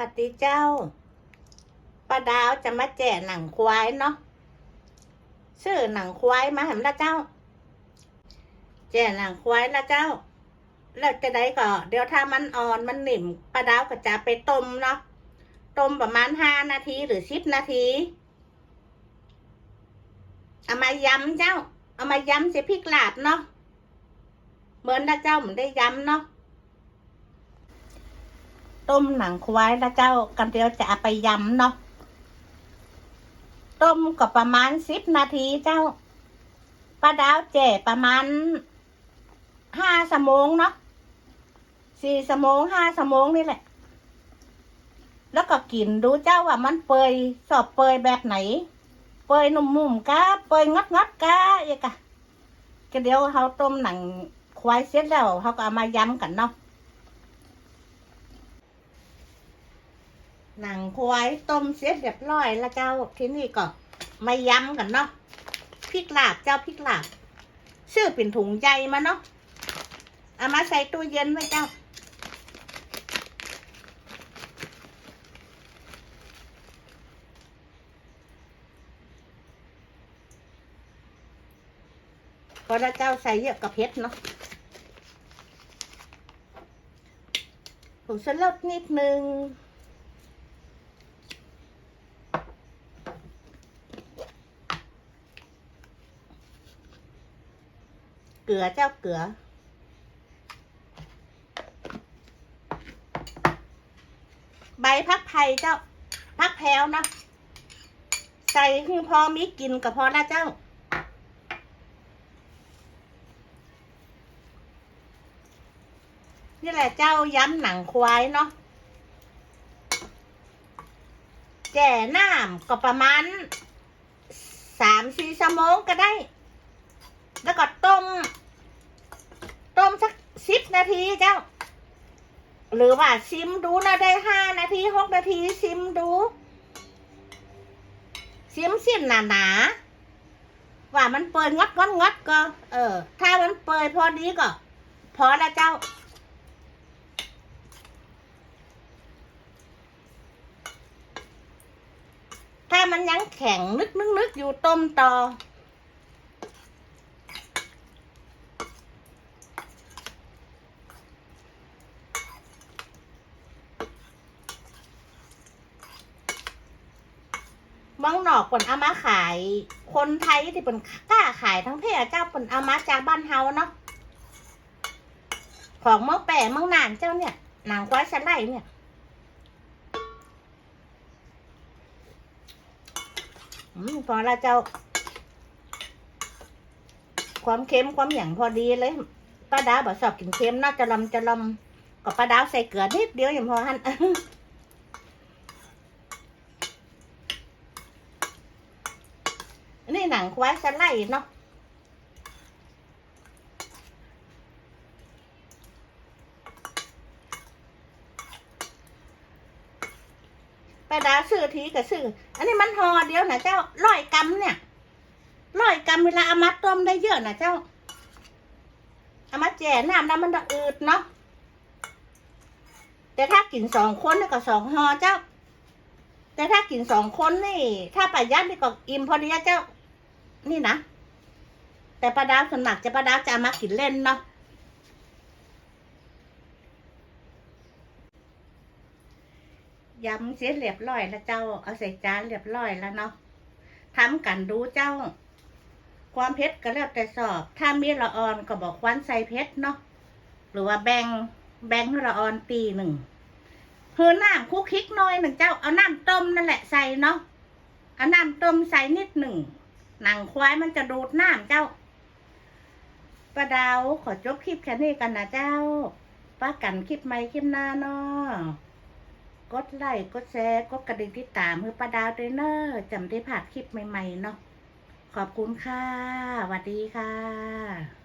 ปฏิเจ้าป้าดาวจะมาแจกหนังควายเนาะซื้อหนังควายมาให้ละเจ้า แจกหนังควายละเจ้า แล้วจะได้ก็เดี๋ยวถ้ามันอ่อนมันหนิ่มป้าดาวก็จะไปต้มเนาะต้มประมาณห้านาทีหรือสิบนาทีเอามายำเจ้า เอามายำเสียพริกลาบเนาะเหมือนละเจ้าเหมือนได้ยำเนาะ ต้มหนังควายแล้วเจ้ากันเดียวจะเอาไปยำเนาะต้มก็ประมาณสิบนาทีเจ้าป้าดาวแจ่ประมาณห้าสมงเนาะสี่สมงห้าสมงนี่แหละ แล้วก็กินดูเจ้าว่ามันเปยสอบเปยแบบไหน เปยนุ่มๆกะเปยงัดงัดกะอีกอะก็เดี๋ยวเขาต้มหนังควายเสร็จแล้วเขาก็เอามายำกันเนาะ หนังควายต้มเสร็จเรียบร้อยแล้วเจ้าที่นี่ก็มาย้ำกันเนาะพริกลาบเจ้าพริกลาบซื้อเป็นถุงใหญ่มาเนาะเอามาใส่ตู้เย็นไว้เจ้า พอแล้วเจ้าใส่เยอะกับเพชรเนาะผงชูรสนิดนึง กลือเจ้าเกลือ ใบพักไผ่เจ้า พักแพรวนะใส่ให้พอมีกินก็พอละเจ้า นี่แหละเจ้าย้ำหนังควายเนาะแก่น้ำก็ประมาณสามสี่ชั่วโมงก็ได้ แล้วก็ต้ม มสักสิบนาทีเจ้า หรือว่าซิมดูนะได้ห้านาทีหกนาทีซิมดู ซิมสิ้นหนาหนาว่ามันเปิดงดงดงดก็ เออ ถ้ามันเปิดพอดีก็ พอล้วเจ้าถ้ามันยังแข็งนึกนึกนึกอยู่ต้มต่อ เมืองนอกเปิ่นเอามาขาย คนไทยที่เปิ่นกล้าขายทั้งเพศเจ้าเปิ่นเอามาจากบ้านเฮาเนาะของเมืองแปะเมืองนานเจ้าเนี่ยหนังควายสไลด์เนี่ยอพอละเจ้า ความเค็มความหยั่งพอดีเลยป้าดาบอกชอบกินเค็มน่าจะลำจะลำก็ป้าดาใส่เกลือนิดเดียวอย่างพอหัน นี่หนังควายสไลด์เนาะปดาซื้อทีกับซื้อ อันนี้มันห่อเดียวนะเจ้าร้อยกรัมเนี่ยร้อยกรัมเวลาเอามาต้มได้เยอะนะเจ้าเอามาแจ่น้ำแล้วมันจะอืดเนาะ แต่ถ้ากินสองคนนี่ก็สองห่อเจ้า แต่ถ้ากินสองคนนี่ ถ้าประหยัดนี่ก็อิ่มพอดีเจ้า นี่นะ แต่ปลาดาวส่วนมากจะปลาดาวจะเอามากินเล่นเนาะยำเสร็จเรียบร้อยแล้วเจ้าเอาใส่จานเรียบร้อยแล้วเนาะทำกันดูเจ้า ความเผ็ดก็แล้วแต่สอบ ถ้ามีละออนก็บอกควันใส่เผ็ดเนาะหรือว่าแบงแบงละออนตีหนึ่งเฮือน้ำคุกคิกน้อยหนึ่งเจ้าเอาน้ำต้มนั่นแหละใส่เนาะเอาน้ำต้มใส่นิดหนึ่ง หนังควายมันจะดูดน้ำเจ้าป้าดาวขอจบคลิปแค่นี้กันนะเจ้าป้ากันคลิปใหม่คลิปหน้าเนาะกดไลค์กดแชร์กดกระดิ่งติดตามเพื่อป้าดาวด้วยเนอะจำได้ผ่านคลิปใหม่ๆเนาะขอบคุณค่ะสวัสดีค่ะ